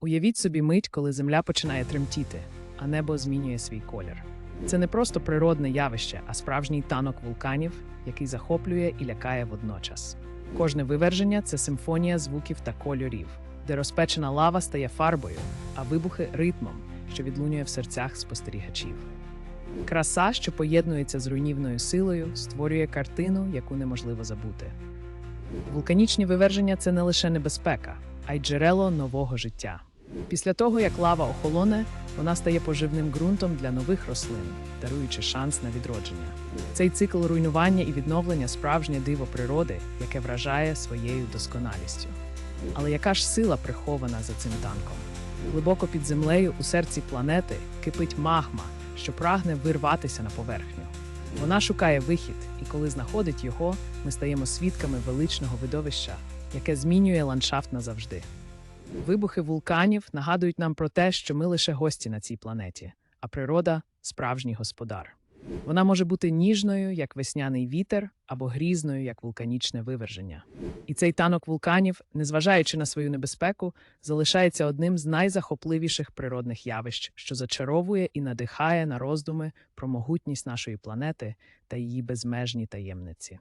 Уявіть собі мить, коли земля починає тремтіти, а небо змінює свій колір. Це не просто природне явище, а справжній танок вулканів, який захоплює і лякає водночас. Кожне виверження це симфонія звуків та кольорів, де розпечена лава стає фарбою, а вибухи ритмом, що відлунює в серцях спостерігачів. Краса, що поєднується з руйнівною силою, створює картину, яку неможливо забути. Вулканічні виверження це не лише небезпека, а й джерело нового життя. Після того, як лава охолоне, вона стає поживним ґрунтом для нових рослин, даруючи шанс на відродження. Цей цикл руйнування і відновлення справжнє диво природи, яке вражає своєю досконалістю. Але яка ж сила прихована за цим танком? Глибоко під землею у серці планети кипить магма, що прагне вирватися на поверхню. Вона шукає вихід, і коли знаходить його, ми стаємо свідками величного видовища, яке змінює ландшафт назавжди. Вибухи вулканів нагадують нам про те, що ми лише гості на цій планеті, а природа справжній господар. Вона може бути ніжною, як весняний вітер, або грізною, як вулканічне виверження. І цей танок вулканів, незважаючи на свою небезпеку, залишається одним з найзахопливіших природних явищ, що зачаровує і надихає на роздуми про могутність нашої планети та її безмежні таємниці.